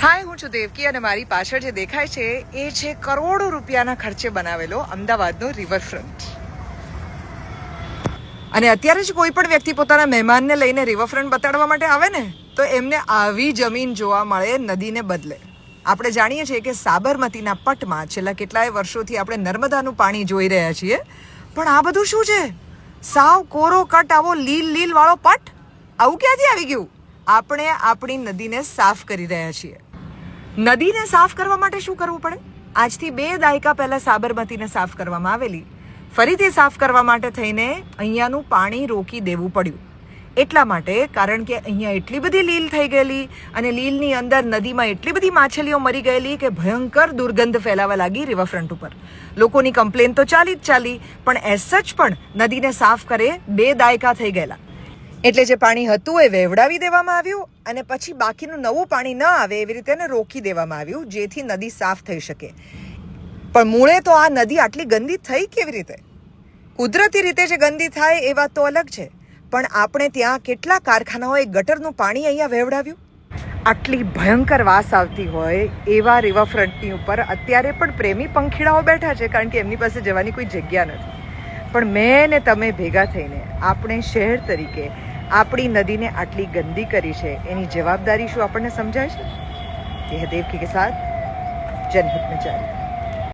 હાય, હું છું દેવકી અને મારી પાછળ જે દેખાય છે, એ છે કરોડો રૂપિયાના ખર્ચે બનાવેલો અમદાવાદનો રિવરફ્રન્ટ અને અત્યારે જ કોઈ પણ વ્યક્તિ પોતાના મહેમાનને લઈને રિવરફ્રન્ટ બતાડવા માટે આવે ને, તો એમને આવી જમીન જોવા મળે નદીને બદલે. આપણે જાણીએ છીએ કે સાબરમતીના પટમાં છેલ્લા કેટલાય વર્ષોથી આપણે નર્મદાનું પાણી જોઈ રહ્યા છીએ. પણ આ બધું શું છે? સાવ કોરો કટ આવો લીલ લીલ વાળો પટ? આવું ક્યાંથી આવી ગયું? આપણે આપણી નદીને સાફ કરી રહ્યા છીએ. નદીને સાફ કરવા માટે શું કરવું પડે? આજથી બે દાયકા પહેલાં સાબરમતીને સાફ કરવામાં આવેલી. ફરીથી સાફ કરવા માટે થઈને અહીંયાનું પાણી રોકી દેવું પડ્યું. એટલા માટે કારણ કે અહીંયા એટલી બધી લીલ થઈ ગયેલી અને લીલની અંદર નદીમાં એટલી બધી માછલીઓ મરી ગયેલી કે ભયંકર દુર્ગંધ ફેલાવા લાગી રિવરફ્રન્ટ ઉપર. લોકોની કમ્પ્લેન તો ચાલી જ ચાલી, પણ એઝ સચ પણ નદીને સાફ કરે બે દાયકા થઈ ગયેલા. એટલે જે પાણી હતું એ વહેવડાવી દેવામાં આવ્યું અને પછી બાકીનું નવું પાણી ન આવે એવી રીતે એને રોકી દેવામાં આવ્યું, જેથી નદી સાફ થઈ શકે. પણ મૂળે તો આ નદી આટલી ગંદી થઈ કેવી રીતે? કુદરતી રીતે જે ગંદી થાય એ વાત તો અલગ છે, પણ આપણે ત્યાં કેટલા કારખાનાઓએ ગટરનું પાણી અહીંયા વહેવડાવ્યું આટલી ભયંકર વાસ આવતી હોય એવા રિવરફ્રન્ટની ઉપર અત્યારે પણ પ્રેમી પંખીડાઓ બેઠા છે, કારણ કે એમની પાસે જવાની કોઈ જગ્યા નથી. પણ મેં ને તમે ભેગા થઈને, આપણે શહેર તરીકે આપણી નદીને આટલી ગંદી કરી છે, એની જવાબદારી શું આપણને સમજાય છે? દેહદેવ કે સાથ જનહિત મેં જારી